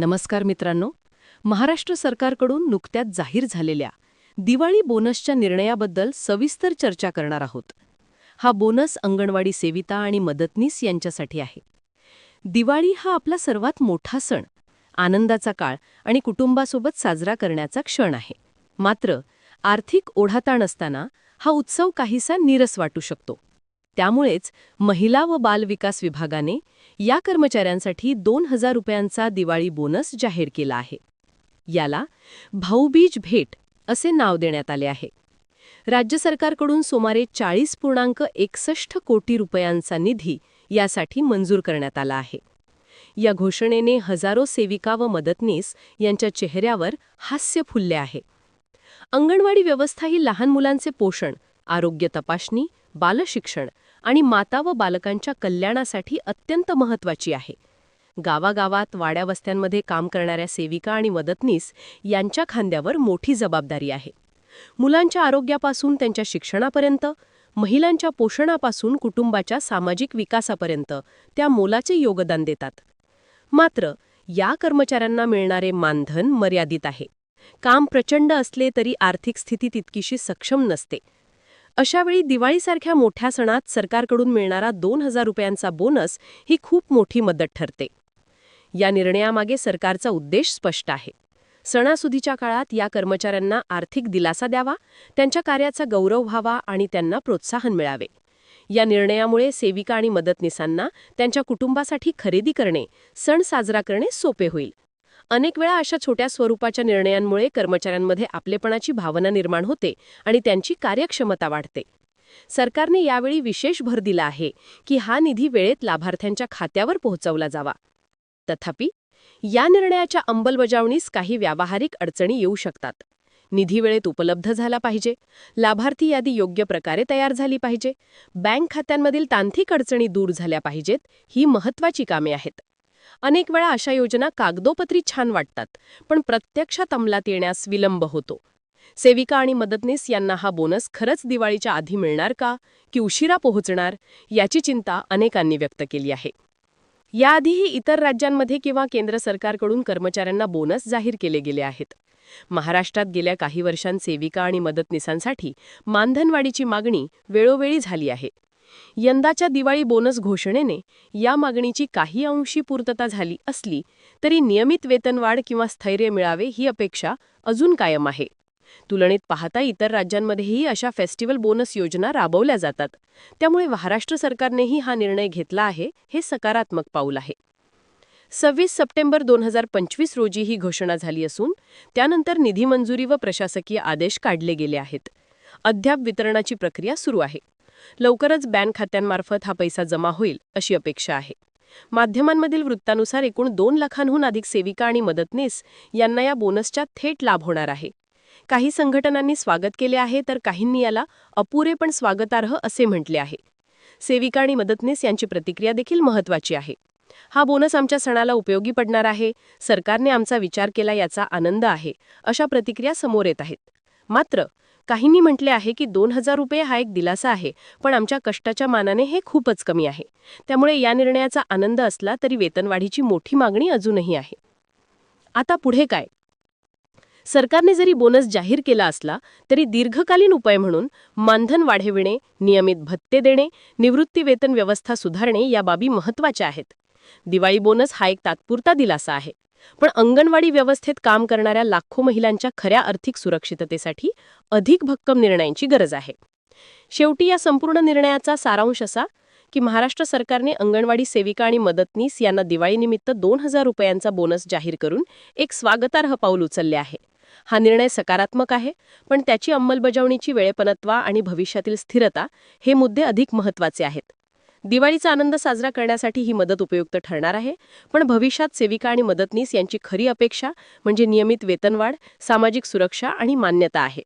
नमस्कार मित्रांनो. महाराष्ट्र सरकारकडून नुकत्याच जाहीर झालेल्या दिवाळी बोनसच्या निर्णयाबद्दल सविस्तर चर्चा करणार आहोत. हा बोनस अंगणवाडी सेविता आणि मदतनीस यांच्यासाठी आहे. दिवाळी हा आपला सर्वात मोठा सण आनंदाचा काळ आणि कुटुंबासोबत साजरा करण्याचा क्षण आहे. मात्र आर्थिक ओढाताण असताना हा उत्सव काहीसा नीरस वाटू शकतो. त्यामुळेच महिला व बालविकास विभागाने या कर्मचाऱ्यांसाठी दोन हजार रुपयांचा दिवाळी बोनस जाहीर केला आहे. याला भाऊबीज भेट असे नाव देण्यात आले आहे. राज्य सरकारकडून सुमारे चाळीस पूर्णांक एकसष्ट कोटी रुपयांचा निधी यासाठी मंजूर करण्यात आला आहे. या घोषणेने हजारो सेविका व मदतनीस यांच्या चेहऱ्यावर हास्य फुलले आहे. अंगणवाडी व्यवस्था ही लहान मुलांचे पोषण आरोग्य तपासणी बालशिक्षण आणि माता व बालकांच्या कल्याणासाठी अत्यंत महत्त्वाची आहे. गावागावात वाड्यावस्त्यांमध्ये काम करणाऱ्या सेविका आणि मदतनीस यांच्या खांद्यावर मोठी जबाबदारी आहे. मुलांच्या आरोग्यापासून त्यांच्या शिक्षणापर्यंत महिलांच्या पोषणापासून कुटुंबाच्या सामाजिक विकासापर्यंत त्या मोलाचे योगदान देतात. मात्र या कर्मचाऱ्यांना मिळणारे मानधन मर्यादित आहे. काम प्रचंड असले तरी आर्थिक स्थिती तितकीशी सक्षम नसते. अशावेळी दिवाळीसारख्या मोठ्या सणात सरकारकडून मिळणारा दोन हजार रुपयांचा बोनस ही खूप मोठी मदत ठरते. या निर्णयामागे सरकारचा उद्देश स्पष्ट आहे. सणासुदीच्या काळात या कर्मचाऱ्यांना आर्थिक दिलासा द्यावा त्यांच्या कार्याचा गौरव व्हावा आणि त्यांना प्रोत्साहन मिळावे. या निर्णयामुळे सेविका आणि मदतनीसांना त्यांच्या कुटुंबासाठी खरेदी करणे सण साजरा करणे सोपे होईल. अनेक वेळा अशा छोट्या स्वरूपाच्या निर्णयांमुळे कर्मचाऱ्यांमध्ये आपलेपणाची भावना निर्माण होते आणि त्यांची कार्यक्षमता वाढते. सरकारने यावेळी विशेष भर दिला आहे की हा निधी वेळेत लाभार्थ्यांच्या खात्यावर पोहोचवला जावा. तथापि या निर्णयाच्या अंमलबजावणीस काही व्यावहारिक अडचणी येऊ शकतात. निधी वेळेत उपलब्ध झाला पाहिजे लाभार्थी यादी योग्य प्रकारे तयार झाली पाहिजे बँक खात्यांमधील तांत्रिक अडचणी दूर झाल्या पाहिजेत ही महत्वाची कामे आहेत. अनेक वेळा अशा योजना कागदोपत्री छान वाटतात पण प्रत्यक्षात अंमलात येण्यास विलंब होतो. सेविका आणि मदतनीस यांना हा बोनस खरंच दिवाळीच्या आधी मिळणार का की उशिरा पोहोचणार याची चिंता अनेकांनी व्यक्त केली आहे. याआधीही इतर राज्यांमध्ये किंवा केंद्र सरकारकडून कर्मचाऱ्यांना बोनस जाहीर केले गेले आहेत. महाराष्ट्रात गेल्या काही वर्षांत सेविका आणि मदतनीसांसाठी मानधनवाढीची मागणी वेळोवेळी झाली आहे. यंदाच्या दिवाळी बोनस घोषणेने या मागणीची काही अंशी पूर्तता झाली असली तरी नियमित वेतनवाढ किंवा स्थैर्य मिळावे ही अपेक्षा अजून कायम आहे. तुलनेत पाहता इतर राज्यांमध्येही अशा फेस्टिवल बोनस योजना राबवल्या जातात. त्यामुळे महाराष्ट्र सरकारनेही हा निर्णय घेतला आहे हे सकारात्मक पाऊल आहे. सव्वीस सप्टेंबर दोन हजार पंचवीस रोजी ही घोषणा झाली असून त्यानंतर निधी मंजुरी व प्रशासकीय आदेश काढले गेले आहेत. अद्याप वितरणाची प्रक्रिया सुरू आहे. लवकरच बँक खात्यांमार्फत हा पैसा जमा होईल अशी अपेक्षा आहे. माध्यमांमधील वृत्तानुसार एकूण दोन लाखांहून अधिक सेविका आणि मदतनीस यांना या बोनसच्या थेट लाभ होणार आहे. काही संघटनांनी स्वागत केले आहे तर काहींनी याला अपुरे पण स्वागतार्ह असे म्हटले आहे. सेविका आणि मदतनीस यांची प्रतिक्रिया देखील महत्वाची आहे. हा बोनस आमच्या सणाला उपयोगी पडणार आहे सरकारने आमचा विचार केला याचा आनंद आहे अशा प्रतिक्रिया समोर येत आहेत. मात्र काहींनी म्हटले आहे की दोन हजार रुपये हा एक दिलासा आहे पण आमच्या कष्टाच्या मानाने हे खूपच कमी आहे. त्यामुळे या निर्णयाचा आनंद असला तरी वेतनवाढीची मोठी मागणी अजूनही आहे. आता पुढे काय? सरकारने जरी बोनस जाहीर केला असला तरी दीर्घकालीन उपाय म्हणून मानधन वाढविणे नियमित भत्ते देणे निवृत्तीवेतन व्यवस्था सुधारणे या बाबी महत्त्वाच्या आहेत. दिवाळी बोनस हा एक तात्पुरता दिलासा आहे. पण अंगणवाडी व्यवस्थेत काम करणाऱ्या लाखो महिलांच्या खऱ्या आर्थिक सुरक्षिततेसाठी अधिक भक्कम निर्णयांची गरज आहे. शेवटी या संपूर्ण निर्णयाचा सारांश असा की महाराष्ट्र सरकारने अंगणवाडी सेविका आणि मदतनीस यांना दिवाळीनिमित्त दोन हजार रुपयांचा बोनस जाहीर करून एक स्वागतार्ह पाऊल उचलले आहे. हा निर्णय सकारात्मक आहे पण त्याची अंमलबजावणीची वेळेपणत्वा आणि भविष्यातील स्थिरता हे मुद्दे अधिक महत्त्वाचे आहेत. दिवाळीचा आनंद साजरा करण्यासाठी ही मदत उपयुक्त ठरणार आहे. पण भविष्यात सेविका आणि मदतनीस यांची खरी अपेक्षा म्हणजे नियमित वेतनवाढ सामाजिक सुरक्षा आणि मान्यता आहे.